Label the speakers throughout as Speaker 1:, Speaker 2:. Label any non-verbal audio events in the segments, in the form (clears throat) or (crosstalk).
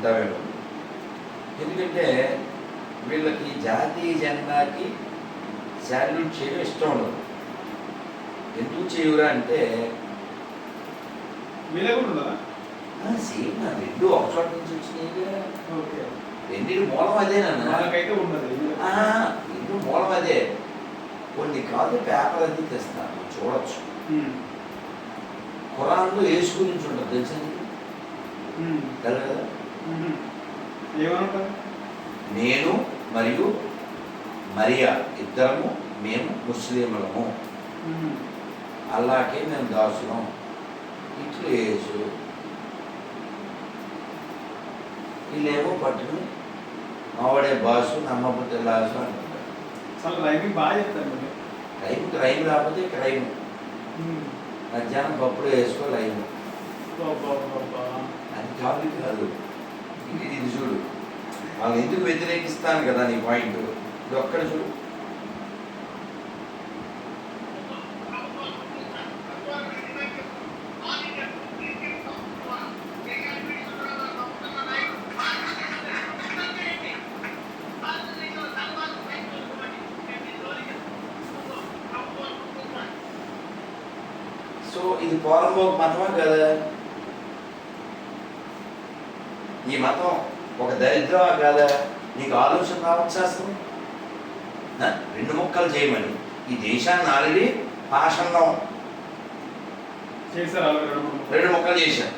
Speaker 1: అంటావేమో ఎందుకంటే వీళ్ళకి జాతీయ జెండాకి శాల్యూట్ చేయడం ఇష్టం ఉండదు. ఎందుకు చేయవురా అంటే సేమ్ నా రెండు ఒక చోట నుంచి వచ్చినాయిగా.
Speaker 2: ఓకే.
Speaker 1: రెండింటి మూలం
Speaker 2: మనకైతే ఉండదు.
Speaker 1: రెండు మూలం అదే. కొన్ని కాదు పేపర్ అది తెస్తాను. చూడొచ్చు. ఖురాన్లో యేసు గురించి ఉంటుంది తెలుసా నీకు?
Speaker 2: ఉమ్.
Speaker 1: తెలుసు కదా నేను మరియు మరియా ఇద్దరము మేము ముస్లింలము. అల్లాకే మేము దాసులం. ఇట్లు యేసు వీళ్ళేమో పట్టుకుని మావాడే బాసు నమ్మకపోతే లాసు అంటుంటారు.
Speaker 2: అసలు రైమింగ్ బాగా చెప్తారు మీరు.
Speaker 1: రైమ్ రాకపోతే క్రైమ్. మధ్యాహ్నం పప్పుడు వేసుకో
Speaker 2: అబ్బా.
Speaker 1: అది టాపిక్ కాదు. ఇది ఇది చూడు. వాళ్ళు ఎందుకు వ్యతిరేకిస్తాను కదా నీ పాయింట్ ఇది ఒక్కడ చూడు. సో ఇది పోరంబోకు మతమా కదా? ఈ మతం ఒక దరిద్రమా కాదా నీకు ఆలోచన రావచ్చు అసలు? రెండు ముక్కలు చేయమని. ఈ దేశాన్ని ఆల్రెడీ పాషంలో
Speaker 2: రెండు ముక్కలు.
Speaker 1: చేశారు.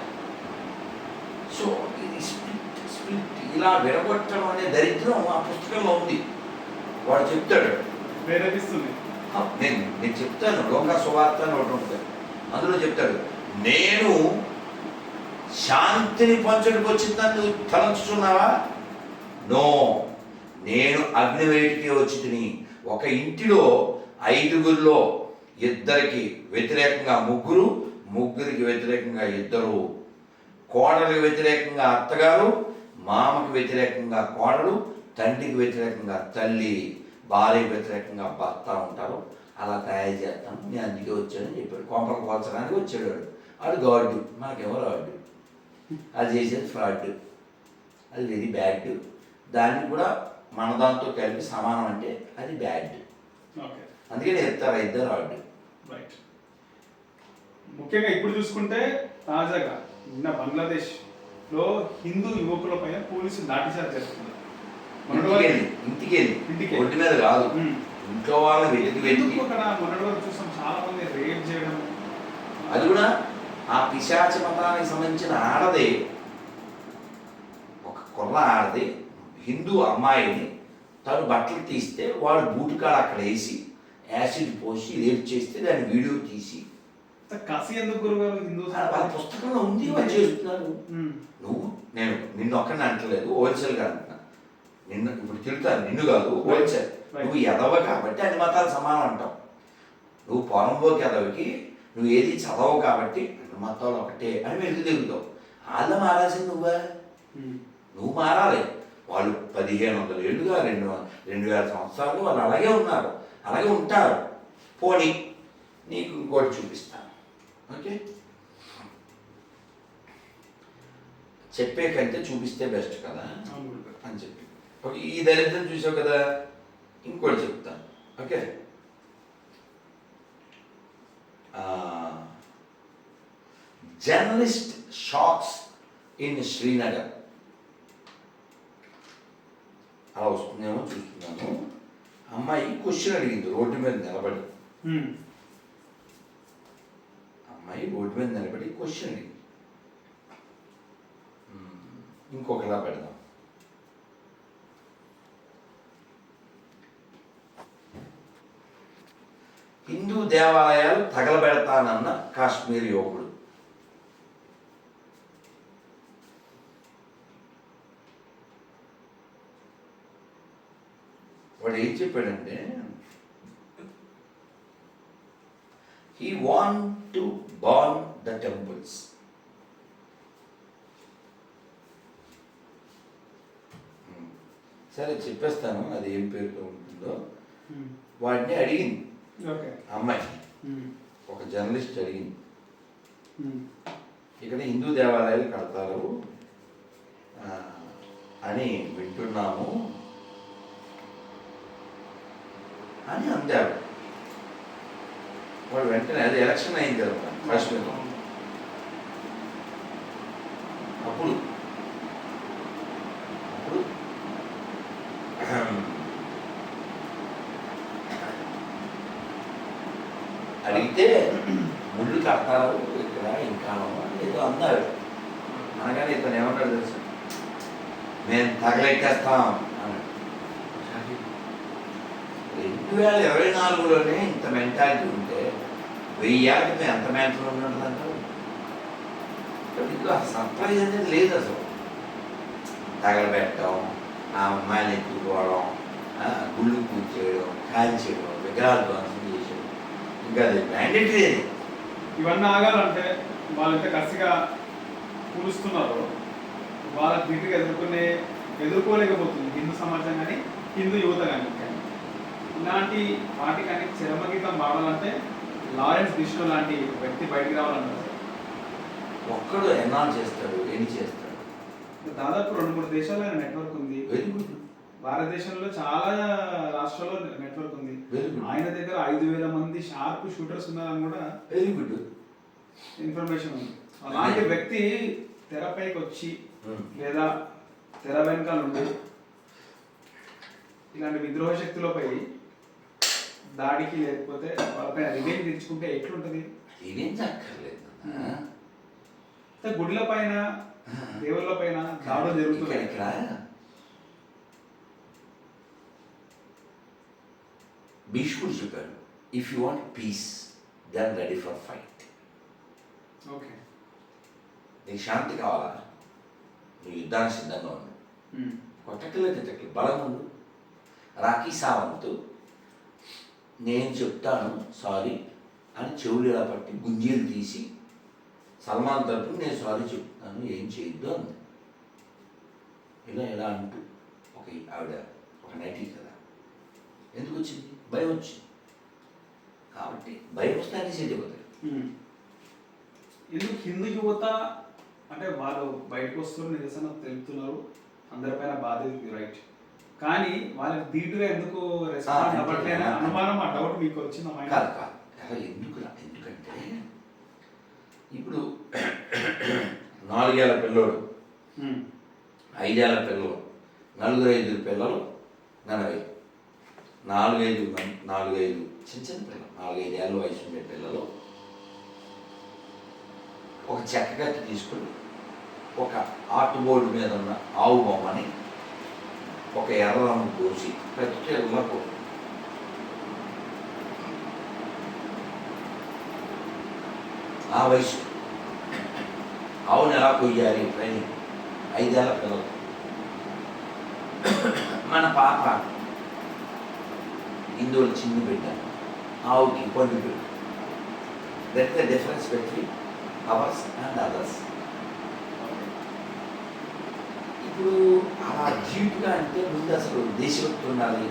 Speaker 1: సో ఇది స్ప్లిట్ స్ప్లిట్ ఇలా విడగొట్టడం అనే దరిద్రం ఆ పుస్తకంలో ఉంది. వాడు చెప్తాడు. నేను నేను చెప్తాను. లోక సువార్త అని ఒకటి ఉంటుంది. అందులో చెప్తాడు. నేను శాంతిని పంచడానికి వచ్చిందని నువ్వు తలంచుతున్నావా నో. నేను అగ్నివేటికి వచ్చి తిని ఒక ఇంటిలో ఐదుగురిలో ఇద్దరికి వ్యతిరేకంగా ముగ్గురు ముగ్గురికి వ్యతిరేకంగా ఇద్దరు. కోడలకు వ్యతిరేకంగా అత్తగారు మామకి వ్యతిరేకంగా కోడలు తండ్రికి వ్యతిరేకంగా తల్లి భార్యకు వ్యతిరేకంగా భర్త ఉంటారు. అలా తయారు చేస్తాను నేను అందుకే వచ్చానని చెప్పాడు. కోపలకు పోల్చడానికి వచ్చాడు వాడు. వాడు గాడ్ మనకేమో రాడు అది చేసేది ఫ్రాడ్. అది వెరీ బ్యాడ్. దాన్ని కూడా మన దాంతో కలిపి సమానం అంటే అది బ్యాడ్.
Speaker 2: ఓకే.
Speaker 1: అందుకని చెప్తారు ఇద్దరు రాడ్
Speaker 2: రైట్. ముఖ్యంగా ఇప్పుడు చూసుకుంటే తాజాగా నిన్న బంగ్లాదేశ్లో హిందూ యువకుల పైన పోలీసులు లాఠీచార్జ్ చేస్తున్నారు
Speaker 1: ఇంటికి వెళ్ళి ఇంటికి వెళ్ళి ఒడ్డు మీద కాదు. ఇంట్లో వాళ్ళని వెతికి వెతికి.
Speaker 2: మొన్నటి వరకు చూసాం? చాలా మంది రేప్ చేయడం.
Speaker 1: అది కూడా ఆ పిశాచ మతానికి సంబంధించిన ఆడదే ఒక కుర్ర ఆడది హిందూ అమ్మాయిని తను బట్టలు తీస్తే వాడు బూటుకాడ అక్కడ వేసి యాసిడ్ పోసి రేపు చేస్తే దాన్ని వీడియో తీసి.
Speaker 2: కసి ఎందుకు గురుగారు హిందూ
Speaker 1: వాళ్ళ పుస్తకంలో ఉంది వాళ్ళు చేస్తున్నారు. నువ్వు నేను నిన్ను ఒక్కడిని అంటలేదు హోల్సేల్గా అంటున్నా నిన్ను ఇప్పుడు తిడతాను నిన్ను కాదు హోల్సేల్. నువ్వు ఎదవ కాబట్టి అన్ని మతాలు సమానం అంటావు. నువ్వు పొలంబోకి ఎదవకి నువ్వు ఏది చదవవు కాబట్టి మతాలు ఒకటే అని వెళ్తూ తిరుగుతావు వాళ్ళు మారాల్సింది నువ్వా. నువ్వు మారాలి. వాళ్ళు పదిహేను వందల ఏళ్ళుగా రెండు రెండు వేల సంవత్సరాలు వాళ్ళు అలాగే ఉన్నారు. అలాగే ఉంటారు. పోనీ నీకు ఇంకోటి చూపిస్తాను. ఓకే? చెప్పే కంటే చూపిస్తే బెస్ట్ కదా. అని చెప్పి. ఓకే ఈ దరిద్రం చూసావు కదా? ఇంకోటి చెప్తాను. Okay? Journalist shocks in Srinagar. అలా వస్తుందేమో చూస్తున్నాను. అమ్మాయి క్వశ్చన్ అడిగింది రోడ్డు మీద నిలబడి. అమ్మాయి రోడ్డు మీద నిలబడి క్వశ్చన్ అడిగింది. ఇంకొకలా పెడదాం. హిందూ దేవాలయాలు తగలబెడతానన్న కాశ్మీర్ యువకుడు. వాడు ఏం చెప్పాడంటే he want to ban the temples సరే చెప్పేస్తాను అది ఏం పేరుతో ఉంటుందో.
Speaker 2: ఉమ్.
Speaker 1: వాడిని అడిగింది.
Speaker 2: ఓకే.
Speaker 1: అమ్మాయి.
Speaker 2: ఉమ్.
Speaker 1: ఒక జర్నలిస్ట్ అడిగింది.
Speaker 2: ఉమ్.
Speaker 1: ఇక్కడ హిందూ దేవాలయాలు కడతారు. అని వింటున్నాము. అని అందాడు వాడు వెంటనే అది ఎలక్షన్ అయింది కదా కాశ్మీర్లో. అప్పుడు అప్పుడు (clears throat) అడిగితే ముళ్ళు కట్టారు ఇక్కడ ఇంకా ఏదో అన్నారు అనగానే ఇతను ఏమన్నాడు తెలుసు? మేము తగలెట్టేస్తాం అన్నాడు రెండు వేల ఇరవై నాలుగులోనే ఇంత మెంటాలిటీ ఉంటే వెయ్యి మేము ఎంత మెంటల్ ఉన్నదంటారు ఇందులో సర్ప్రైజ్ అనేది లేదు అసలు. తగలబెట్టడం ఆ అమ్మాయిని ఎత్తుకోవడం ఆ, గుళ్ళు పూజ చేయడం కాల్ చేయడం విగ్రహాలు ధ్వంసం చేయడం ఇంకా అది మ్యాండేటరీ అది.
Speaker 2: ఇవన్నీ ఆగాలంటే వాళ్ళు కసిగా కూలుస్తున్నారు. వాళ్ళ దిట్టుగా ఎదుర్కొనే ఎదుర్కోలేకపోతుంది హిందూ సమాజం కానీ హిందూ యువత కానీ. ఇలాంటి వాటికని చరమగీతం పాడాలంటే లారెన్స్ బిష్ణు లాంటి వ్యక్తి బయటికి రావాలంటారు.
Speaker 1: ఒక్కడు ఎన్నాళ్ళు చేస్తాడు? ఎన్ని చేస్తాడు?
Speaker 2: దాదాపు రెండు మూడు దేశాల్లో ఆయన నెట్వర్క్ ఉంది. భారతదేశంలో చాలా రాష్ట్రాల్లో నెట్వర్క్ ఉంది. ఆయన దగ్గర ఐదు వేల మంది షార్ప్ షూటర్స్ ఉన్నారని కూడా
Speaker 1: వెరీ గుడ్.
Speaker 2: ఇన్ఫర్మేషన్ ఉంది. అలాంటి వ్యక్తి తెరపైకి వచ్చి
Speaker 1: Hmm.
Speaker 2: లేదా తెర వెనకాల ఉండి ఇలాంటి విద్రోహ శక్తులపై దాడికి లేకపోతే వాళ్ళపైన రివెంజ్ తెచ్చుకుంటే ఎట్లుంటది?
Speaker 1: నాన్న.
Speaker 2: అంటే గుడిల పైన దేవుళ్ళ పైన దాడులు జరుగుతున్నాయి.
Speaker 1: ఇక్కడ భీష్ముడు చెప్పాడు if you want peace then ready for fight
Speaker 2: okay
Speaker 1: నీకు శాంతి కావాలా? నువ్వు యుద్ధానికి సిద్ధంగా ఉండు. కొట్టకలేదు తిట్టకలేదు బలం ఉండు. రాఖీ సావంత్. నేను చెప్తాను సారీ అని చెవులు ఇలా పట్టి గుంజీలు తీసి సల్మాన్ తరపున నేను సారీ చెప్తాను ఏం చేయొద్దు అంది. ఇలా ఇలా అంటూ ఒక ఆవిడ ఒక నటి కదా. ఎందుకు వచ్చింది? భయం వచ్చింది. కాబట్టి భయం వస్తే అన్ని చేయబోతాయి
Speaker 2: ఎందుకు హిందూ యువత అంటే వాళ్ళు బయటకు వస్తున్న నిరసన తెలుపుతున్నారు అందరిపైన బాధ్యత రైట్ కానీ వాళ్ళకి ధీటుగా ఎందుకు రెస్పాండ్
Speaker 1: అంతే.
Speaker 2: అవ్వట్లేని అనుమానం ఆ డౌట్ మీకు వచ్చిందా
Speaker 1: కాదు ఎందుకు ఎందుకంటే ఇప్పుడు నాలుగేళ్ళ పిల్లోడు ఐదేళ్ళ పిల్లలు నలుగురు ఐదు పిల్లలు నలభై. నాలుగైదు నాలుగైదు చిన్న చిన్న పిల్లలు నాలుగైదు ఏళ్ళ వయసు ఉండే పిల్లలు ఒక చెక్క కత్తి తీసుకుని ఒక ఆర్ట్ బోర్డు మీద ఉన్న ఆవు బొమ్మని ఒక ఎర్రను కోసి పోసి ప్రతి ఆ వయసు ఆవును ఎలా కొయ్యాలి ట్రైనింగ్ ఐదేళ్ళ పిల్లలు మన పాప హిందువులు చిన్న బిడ్డ ఆవుకి పండు బిడ్డ that the difference between ours and others ఇప్పుడు అలా జీవితంగా అంటే ముందు అసలు దేశభక్తి ఉండాలి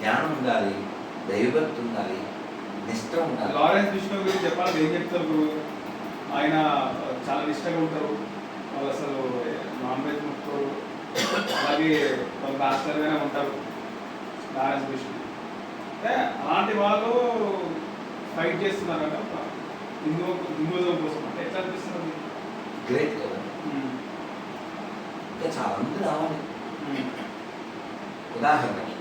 Speaker 1: జ్ఞానం ఉండాలి దైవభక్తి ఉండాలి నిష్ట ఉండాలి.
Speaker 2: లారెన్స్ విష్ణు గురించి చెప్పాలి ఏం చెప్తారు ఆయన చాలా నిష్టగా ఉంటారు. వాళ్ళు అసలు నాన్ వెజ్ ముట్టుకోరు. అలాగే వాళ్ళు రాష్ట్రాలుగానే ఉంటారు లారెన్స్ విష్ణు. అంటే అలాంటి వాళ్ళు ఫైట్ చేస్తున్నారంట. హిందూ హిందూజం కోసం అంటే ఎట్లా అనిపిస్తుంది?
Speaker 1: గ్రేట్. ఇంకా చాలా మంది రావాలి. ఉదాహరణకి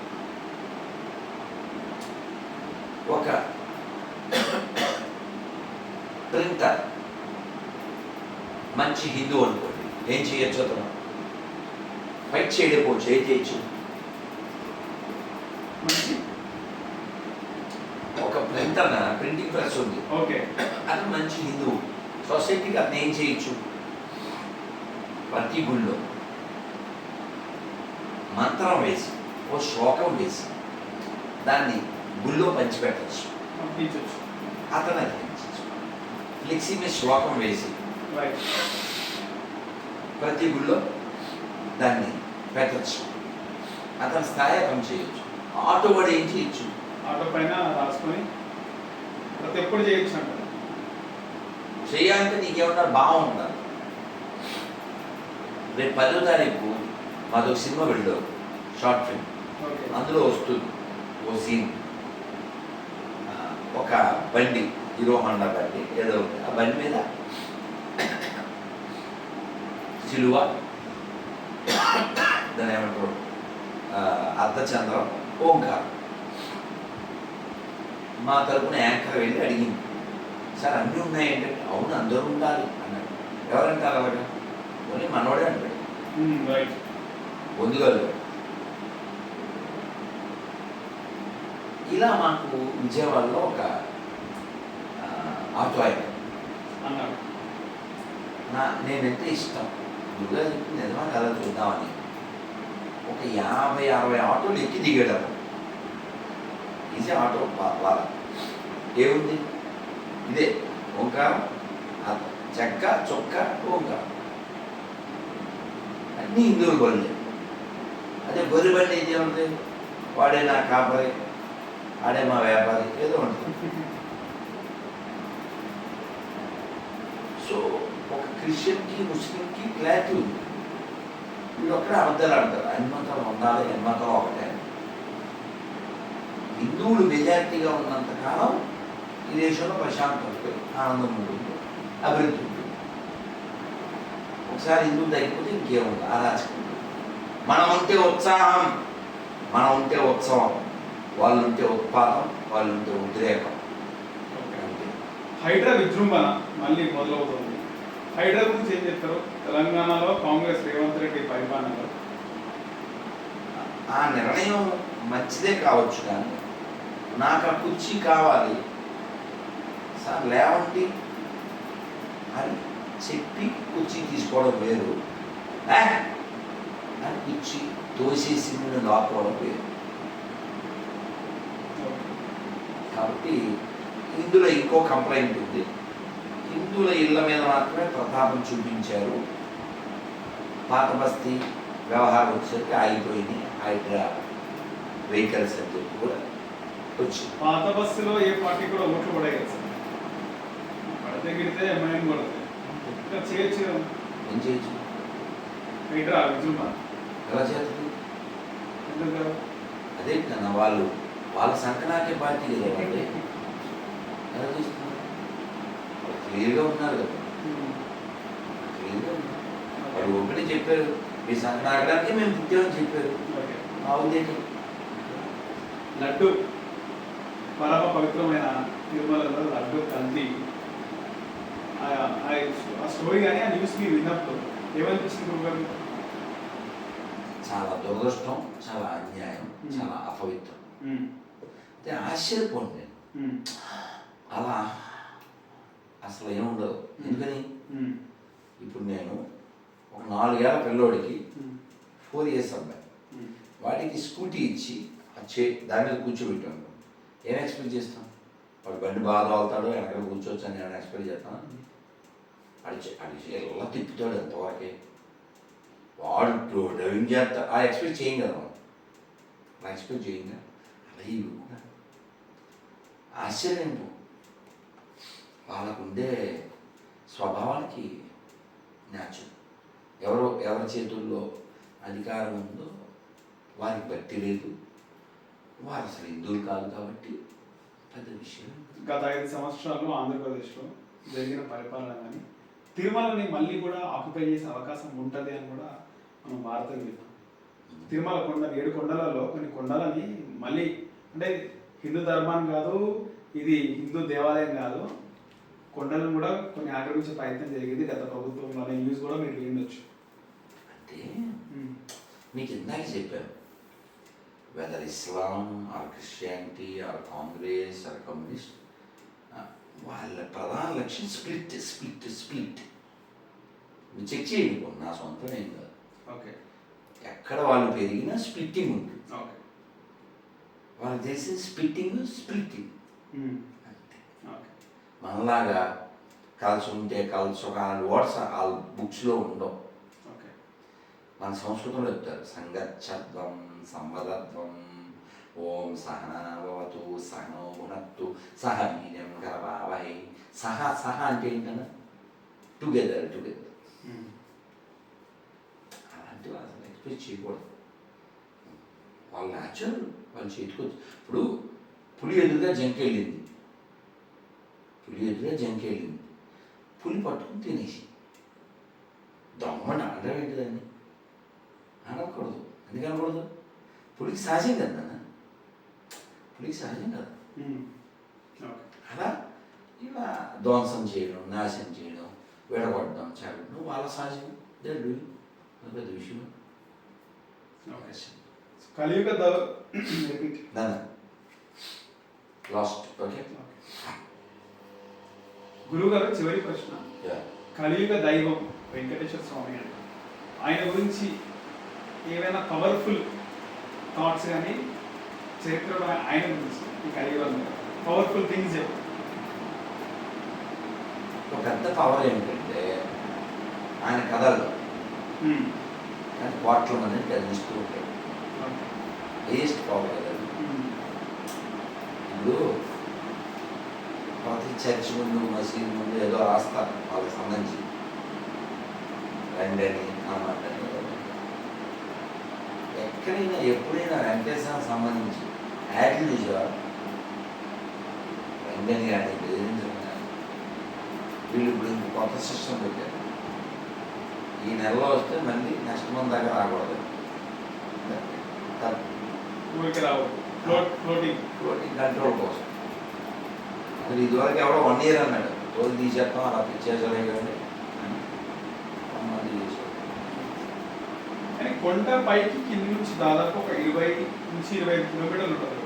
Speaker 1: ఒక ప్రింటర్ మంచి హిందూ అనుకోండి ఏం చేయొచ్చు అతను? ఫైట్ ఏం చేయొచ్చు? ఒక ప్రింటర్ ప్రింటింగ్ ప్రెస్ ఉంది.
Speaker 2: ఓకే.
Speaker 1: అతను మంచి హిందువు సొసైటీకి అతను ఏం చేయొచ్చు? ప్రతి గుళ్ళో. మంత్రం వేసి ఓ శ్లోకం వేసి దాన్ని గుళ్ళో పంచిపెట్టచ్చు.
Speaker 2: పంపించవచ్చు
Speaker 1: అతను అది పెంచచ్చు ఫ్లెక్సీ మీద శ్లోకం వేసి ప్రతి గుళ్ళో దాన్ని పెట్టచ్చు. అతని స్థాయి అతను చేయొచ్చు. ఆటో వాడు ఏం చేయొచ్చు?
Speaker 2: ఆటో పైన రాసుకొని ప్రతి ఎప్పుడు చేయొచ్చు అంటారు
Speaker 1: చేయాలంటే నీకేమన్నా బాగుండాలి రేపు పదో తారీఖు మాదొక సినిమా వెళ్ళావు షార్ట్ ఫిల్మ్. అందులో వస్తుంది ఓ సీన్. ఒక బండి హీరో హోండా బండి ఏదో ఉంది. ఆ బండి మీద సిలువ దాని ఏమంటారు? అర్ధచంద్రం ఓంకారం. మా తరపున యాంకర్ వెళ్ళి అడిగింది సార్ అన్నీ ఉన్నాయంటే? అవును అందరూ ఉండాలి అన్నాడు. ఎవరంటారు అలాగా ఓన్లీ మనోడే అంటాడు.
Speaker 2: రైట్
Speaker 1: పొందుగలు ఇలా మాకు విజయవాడలో ఒక ఆటో ఆయన
Speaker 2: అన్నారు
Speaker 1: నా నేనంటే ఇష్టం? దుర్గా చెప్పి నిజమా కదా చూద్దామని. ఒక యాభై అరవై ఆటోలు ఎక్కి దిగాడు ఈజీ ఆటో వాళ్ళ. ఏముంది? ఇదే ఓంకారం చెక్క చొక్క ఓంకారం. అన్నీ హిందువుల బండి అదే గొర్రె బండి ఏం ఉంది వాడే నా కాపరి ఆడే మా వ్యాపారి ఏదో ఉంటుంది. సో ఒక క్రిస్టియన్కి ముస్లింకి క్లారిటీ ఉంది. వీళ్ళు ఒక్కడే అబద్ధాలు ఆడతారు. అన్మతం ఉండాలి అన్మతం ఒకటే. హిందువులు మెజారిటీగా ఉన్నంత కాలం ఈ దేశంలో ప్రశాంతం ఉంటుంది ఆనందం ఉంటుంది అభివృద్ధి ఉంటుంది. ఒకసారి హిందువులు తగ్గిపోతే ఇంకేముంది? అరాచకం మనం ఉంటే ఉత్సాహం మనం ఉంటే ఉత్సవం వాళ్ళు ఉంటే ఉత్పాదం వాళ్ళు ఉంటే ఉద్రేకం
Speaker 2: హైడ్రా విజృంభణ మళ్ళీ మొదలవుతుంది. హైడ్రా గురించి ఏం చెప్తారు? తెలంగాణలో కాంగ్రెస్ రేవంత్ రెడ్డి పరిపాలనలో.
Speaker 1: ఆ నిర్ణయం మంచిదే కావచ్చు కానీ నాకు ఆ కుర్చీ కావాలి. సార్ లేవండి. అని చెప్పి కుర్చీ తీసుకోవడం వేరు. కుర్చీ తోసేసి నేను వేరు కాబట్టి ఇందులో ఇంకో కంప్లైంట్ ఉంది. హిందువుల ఇళ్ళ మీద మాత్రమే ప్రతాపం చూపించారు. పాత బస్తీ వ్యవహారం వచ్చేసరికి ఆగిపోయింది. హైడ్రా వెహికల్స్ అని చెప్పి కూడా వచ్చింది
Speaker 2: పాత బస్సులో ఏ పార్టీ కూడా ఓట్లు పడే కదా సార్. పడితే గిడితే ఎంఐఎం కొడితే ఇంకా చేయొచ్చు.
Speaker 1: ఏం చేయొచ్చు?
Speaker 2: హైడ్రా విజృంభణ
Speaker 1: ఎలా చేస్తుంది
Speaker 2: కదా?
Speaker 1: అదే కన్నా వాళ్ళు వాళ్ళ సంకనాకే పార్టీ కదా వాళ్ళు ఎలా చేస్తున్నారు క్లియర్గా ఉన్నారు కదా. క్లియర్గా ఉన్నారు. వాళ్ళు ఒకటి చెప్పారు. మీ సంకనాకడానికి మేము పుట్టామని చెప్పారు. మా ఉద్దేశం
Speaker 2: లడ్డు. పరమ పవిత్రమైన తిరుమలలో లడ్డు కల్తీ ఆ- స్టోరీ కానీ ఆ న్యూస్ మీరు విన్నప్పుడు గారు
Speaker 1: చాలా దురదృష్టం చాలా అన్యాయం. చాలా అపవిత్రం అయితే ఆశ్చర్యపోండి నేను అలా అసలు ఏముండదు ఎందుకని ఇప్పుడు నేను ఒక నాలుగేళ్ళ పిల్లోడికి ఫోర్ ఇయర్స్ అబ్బాయి. వాడికి స్కూటీ ఇచ్చి ఆ చే దాని మీద కూర్చోబెట్టాను ఏం ఎక్స్పెక్ట్ చేస్తాం వాడు బండి బాగా తోలుతాడు వెనకాల కూర్చోవచ్చు అని నేను ఎక్స్పెక్ట్ చేస్తాను అడిచి అడిచి ఎలా తిప్పుతాడు ఎంతవరకే వాడు డ్రైవింగ్ చేస్తా ఆ ఎక్స్పెక్ట్ చేయం కదా మనం అలా ఎక్స్పెక్ట్ చేయం కదా అలా ఇవి కూడా. ఆశ్చర్యం వాళ్ళకుండే స్వభావానికి న్యాచురల్. ఎవరో ఎవరి చేతుల్లో అధికారం ఉందో వారికి బట్టి లేదు. వారు అసలు హిందువులు కాదు కాబట్టి పెద్ద విషయం
Speaker 2: గత ఐదు సంవత్సరాల్లో ఆంధ్రప్రదేశ్లో జరిగిన పరిపాలన కానీ తిరుమలని మళ్ళీ కూడా ఆక్యుపై చేసే అవకాశం ఉంటుంది అని కూడా మనం వార్తలు తిరుమల కొండ ఏడు కొండలలో కొన్ని కొండలని మళ్ళీ అంటే హిందూ ధర్మాన్ని కాదు ఇది హిందూ దేవాలయం కాదు కొండలను కూడా కొన్ని ఆక్రమించే ప్రయత్నం జరిగింది గత ప్రభుత్వంలో అనే న్యూస్ కూడా మీరు వినొచ్చు.
Speaker 1: అంటే మీకు ఇందాక చెప్పాను whether Islam or Christianity or Congress or communist వాళ్ళ ప్రధాన లక్ష్యం స్ప్లిట్ స్ప్లిట్ స్ప్లిట్ చెక్ చేయండి నా సొంతం ఏం కాదు
Speaker 2: ఓకే.
Speaker 1: ఎక్కడ వాళ్ళు పెరిగినా స్ప్లిట్టింగ్
Speaker 2: ఓకే.
Speaker 1: వాళ్ళకి తెలిసిన స్ప్లిట్టింగ్ స్ప్లిట్టింగ్ అంతే. మనలాగా కలిసి ఉంటే కలిసి ఒక వర్డ్స్ ఆ బుక్స్లో ఉండవు. మన సంస్కృతంలో చెప్తారు సంగచ్చత్వం సంవదత్వం ఓం సహనావతు సహనో భునత్తు సహ వీర్యం గర్భావహి సహ సహ అంటే ఏంటన్నా? టుగెదర్ టుగెదర్ అలాంటివి అసలు చేయకూడదు. వాళ్ళ న్యాచురల్ వాళ్ళు చేతికి వచ్చి ఇప్పుడు పులి ఎదురుగా జంకి వెళ్ళింది. పులి ఎదురుగా జంకి వెళ్ళింది. పులి పట్టుకుని తినేసి. దొంగని అనడం ఏంటి దాన్ని? అనకూడదు ఎందుకు అనకూడదు? పులికి సహజం కదా. పులికి సహజం కదా. అలా ఇలా ధ్వంసం చేయడం నాశనం చేయడం విడగొట్టడం చేరడం వాళ్ళ సహజం. జల్లు పెద్ద విషయం
Speaker 2: కలియుగ
Speaker 1: లాస్ట్ ఓకే
Speaker 2: గురువుగారు చివరి ప్రశ్న. కలియుగ దైవం వెంకటేశ్వర స్వామి అంట ఆయన గురించి ఏవైనా పవర్ఫుల్ థాట్స్ కానీ చరిత్రలో ఆయన గురించి ఈ కలియుగంలో పవర్ఫుల్ థింగ్స్
Speaker 1: ఒక పెద్ద పవర్ ఏమిటంటే ఆయన కథలు. కానీ కోట్ల మందిని కదిలిస్తూ
Speaker 2: ఓకే.
Speaker 1: వేస్ట్ పవర్ అది.
Speaker 2: ఉమ్.
Speaker 1: ఇప్పుడు ప్రతి చర్చ్ ముందు మసీద్ ముందు ఏదో రాస్తారు వాళ్ళకి సంబంధించి రండి అని అన్నమాట ఎక్కడైనా ఎప్పుడైనా వెంకటేశ్వరం సంబంధించి యాడ్లు చూసావా రండి అని కానీ బెదిరించడం కానీ వీళ్ళు ఇప్పుడు కొత్త సిస్టమ్ పెట్టారు ఈ నెలలో వస్తే మళ్ళీ నెక్స్ట్ మంత్ దాకా రాకూడదు.
Speaker 2: ఫ్లోటింగ్.
Speaker 1: కంట్రోల్ కోసం. అసలు ఇదివరకు ఎవడో వన్ ఇయర్ అన్నాడు. రోజు తీసేస్తాం అలా మళ్ళీ చేసాడు
Speaker 2: కానీ కొండ పైకి కింది నుంచి దాదాపు ఒక ఇరవై నుంచి ఇరవై ఐదు కిలోమీటర్లు ఉంటుంది.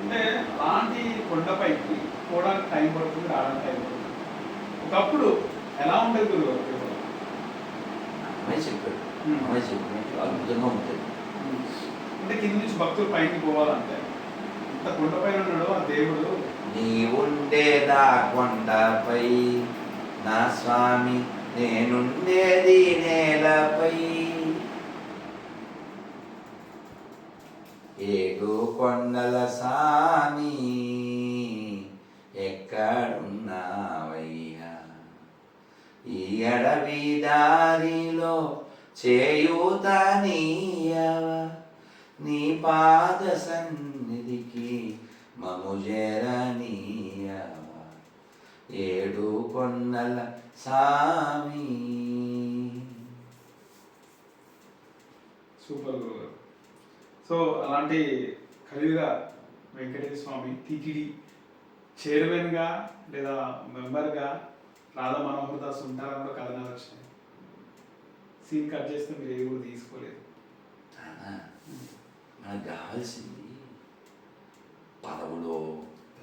Speaker 2: అంటే అలాంటి కొండపైకి పోవడానికి టైం పడుతుంది రావడానికి టైం పడుతుంది. ఒకప్పుడు ఎలా ఉండేది గురువు
Speaker 1: అమ్మాయి చెప్పాడు. అమ్మాయి చెప్పినట్టు అద్భుతంగా ఉంటుంది
Speaker 2: అంటే కింది నుంచి భక్తులు పైకి పోవాలంటే ఇంత కొండపైన ఉన్నాడు ఆ దేవుడు?
Speaker 1: నీవుండేదా కొండపై నా స్వామి నేనుండేది నేలపై. ఏడు కొండల సామి ఎక్కడున్నావయ్యా ఈ అడవి దారిలో చేయూత నీయవ నీ పాద సన్నిధికి మము జరనీయవ. ఏడు కొండల సామి.
Speaker 2: సూపర్ గురువు సో అలాంటి కలియుగ వెంకటేశ్వర స్వామి టీటీడీ చైర్మన్గా లేదా మెంబర్గా రాధా మనోహర్ దాస్ ఉంటారని కూడా కథనాలు వచ్చినాయి సీన్ కట్ చేస్తే మీరు ఏది కూడా తీసుకోలేదు.
Speaker 1: మనకు కావాల్సింది పదవులో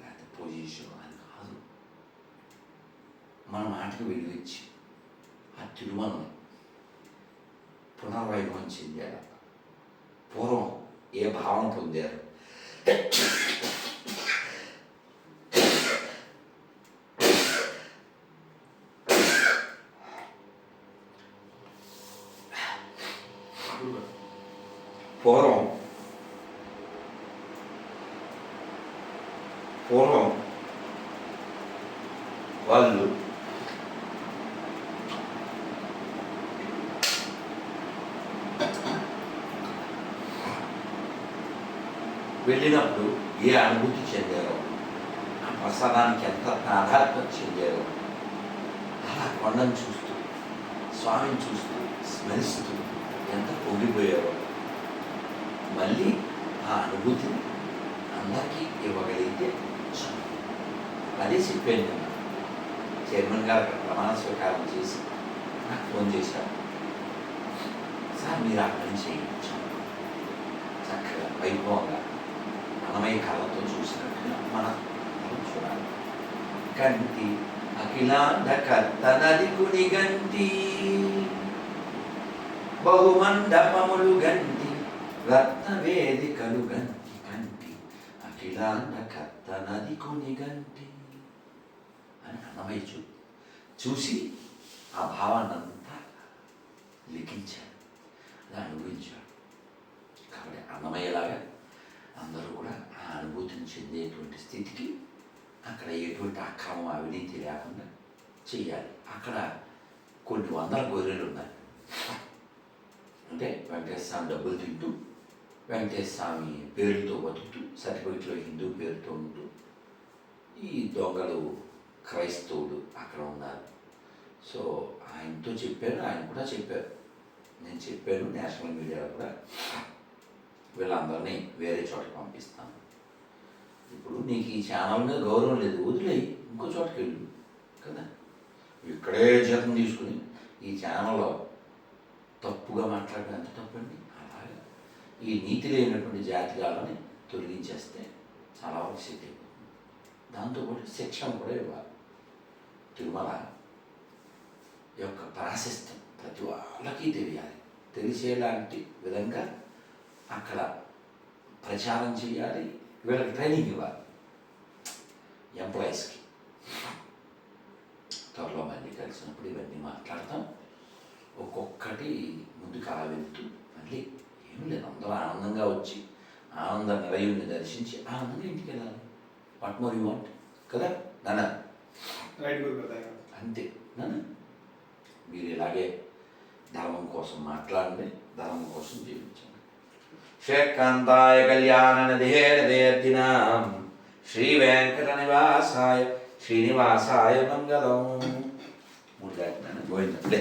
Speaker 1: లేకపోతే పొజిషన్ అది కాదు. మన మాటకు విలువ ఇచ్చి ఆ తిరుమలని పునర్వైభవం చెందారు. పూర్వం ఏ భావన పొందారు
Speaker 2: గురుగారు
Speaker 1: పూర్వం పూర్వం వాళ్ళు వెళ్ళినప్పుడు ఏ అనుభూతి చెందారో ఆ ప్రసాదానికి ఎంత ప్రాధాన్యత చెందారో అలా కొండను చూస్తూ స్వామిని చూస్తూ స్మరిస్తూ ఎంత పొంగిపోయారో మళ్ళీ ఆ అనుభూతిని అందరికీ ఇవ్వగలిగితే చాలు. అదే చెప్పాను నేను. చైర్మన్ గారు అక్కడ ప్రమాణ స్వీకారం చేసి నాకు ఫోన్ చేశారు. సార్ మీరు అక్కడి నుంచి చేయించాం చక్కగా వైభవంగా మనమై కళతో చూసినట్టుగా మన చూడాలి కంటి అఖిలాండ కర్తనది కుని గంటి బహుమండపములు గంటి రత్న వేదికలు గంటి కంటి అఖిలాండ కర్తనది కుని గంటి అని అన్నమయ్య చూ చూసి ఆ భావాన్ని అంతా లిఖించాడు దాన్ని ఊహించాడు కాబట్టి అన్నమయ్యలాగా అందరూ కూడా ఆ అనుభూతిని చెందేటువంటి స్థితికి అక్కడ ఎటువంటి అక్రమం అవినీతి లేకుండా చెయ్యాలి. అక్కడ కొన్ని వందల గొర్రెలు ఉన్నాయి. అంటే వెంకటేశ్వర స్వామి డబ్బులు తింటూ వెంకటేశ్వర స్వామి పేరుతో బతుకుతూ సర్టిఫికెట్లో హిందూ పేరుతో ఉంటూ ఈ దొంగలు క్రైస్తవుడు అక్కడ ఉన్నారు. సో ఆయనతో చెప్పాను ఆయన కూడా చెప్పారు. నేను చెప్పాను నేషనల్ మీడియాలో కూడా. వీళ్ళందరినీ వేరే చోటకి పంపిస్తాను. ఇప్పుడు నీకు ఈ ఛానల్ మీద గౌరవం లేదు వదిలేయి ఇంకో చోటకి వెళ్ళు కదా? ఇక్కడే జీతం తీసుకుని ఈ ఛానల్లో తప్పుగా మాట్లాడడం ఎంత తప్పండి? అలాగే. ఈ నీతి లేనటువంటి జాతిగాలని తొలగించేస్తే చాలా వరకు సెట్ దాంతోపాటు శిక్షణ కూడా ఇవ్వాలి. తిరుమల యొక్క ప్రాశస్త్యం ప్రతి వాళ్ళకి తెలియాలి. తెలిసేలాంటి విధంగా అక్కడ ప్రచారం చేయాలి వీళ్ళకి ట్రైనింగ్ ఇవ్వాలి. ఎంప్లాయీస్కి త్వరలో మళ్ళీ కలిసినప్పుడు ఇవన్నీ మాట్లాడతాం. ఒక్కొక్కటి ముందుకు అలా వెళ్తూ మళ్ళీ ఏం లేదు అందరూ ఆనందంగా వచ్చి ఆనంద నిలయుని దర్శించి ఆనందంగా ఇంటికి వెళ్ళాలి. వాట్ మోర్ యూ వాంట్ కదా నాన్న అంతే నాన్న మీరు ఇలాగే ధర్మం కోసం మాట్లాడండి ధర్మం కోసం జీవించండి. శ్రీకాంతాయ కళ్యాణ నిధేర్దినాం శ్రీ వెంకట నివాసాయ శ్రీనివాసాయ మంగళం మూడు దాటినా గోవింద లే